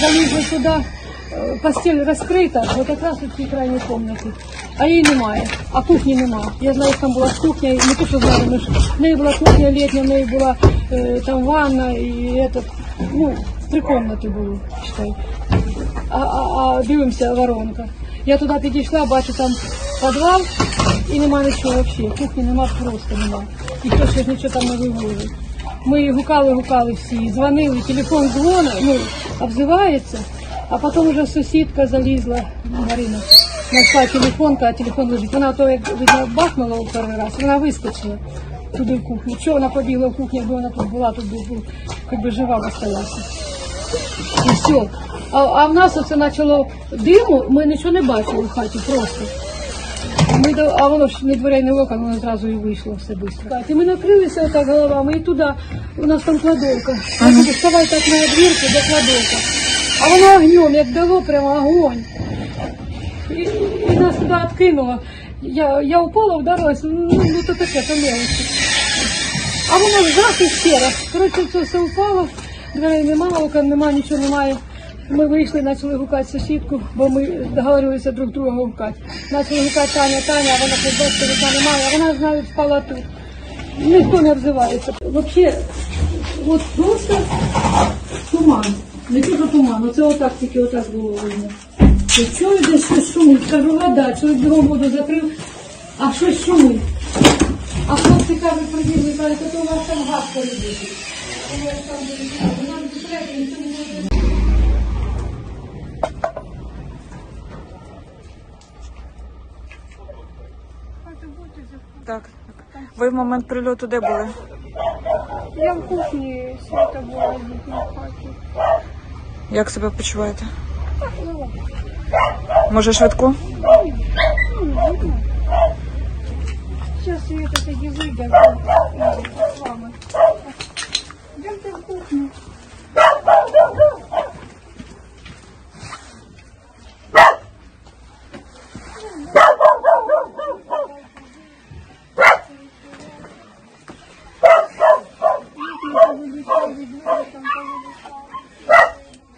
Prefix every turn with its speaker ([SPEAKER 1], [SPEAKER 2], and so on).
[SPEAKER 1] залізли туди, е, постіль розкрита, от якраз у цій крайній кімнаті. А її немає, а кухні немає. Я знаю, що там була кухня, і не то, що знаю, але ж в неї була кухня літня, в неї була е, там ванна і этот, ну, три кімнати були, считай. А, а, а дивимося, воронка. Я туди підійшла, бачу там підвал і нема нічого взагалі. Кухні нема, просто нема. Ніхто ще ж нічого там не вивозив. Ми гукали, гукали всі, дзвонили, телефон дзвонить, ну, обзивається, а потім вже сусідка залізла, Марина, знайшла телефон, а телефон лежить. Вона то, як видно, бахнула у перший раз, вона вискочила туди в кухню. Чого вона побігла в кухню, якби вона тут була, тут би, якби жива осталася. І все. А, а в нас оце почало диму, ми нічого не бачили в хаті просто. Ми до, а воно ж не дверей, не окон, воно зразу і вийшло все швидко. І ми накрилися отак головами, і туди, у нас там кладовка. Я кажу, вставай так на двірку, де кладовка. А воно огнем, як дало, прямо огонь. І, і нас туди відкинуло. Я, я упала, вдарилась, ну, ну то таке, то мелочі. А воно жах і ще раз. Коротше, це все упало, дверей нема, окон нема, нічого немає. Ми вийшли, почали гукати сусідку, бо ми договорилися друг друга гукати. Почали гукати Таня, Таня, а вона бачите, вікна немає, а вона знає, спала тут. Ніхто не обзивається. Взагалі, от просто туман. Не тільки туман, оце отак тільки отак було видно. Чую десь щось шумить, кажу, вода, чоловік бігом воду закрив, а щось шумить. А хлопці кажуть, прибігли, кажуть, то у вас там газ полюбити.
[SPEAKER 2] Так. Ви в момент прильоту де були?
[SPEAKER 1] Я в кухні свята була в їхній хаті.
[SPEAKER 2] Як себе почуваєте? Може швидку?
[SPEAKER 1] Сейчас Света тоді вийде з вами. Йдемте в кухню.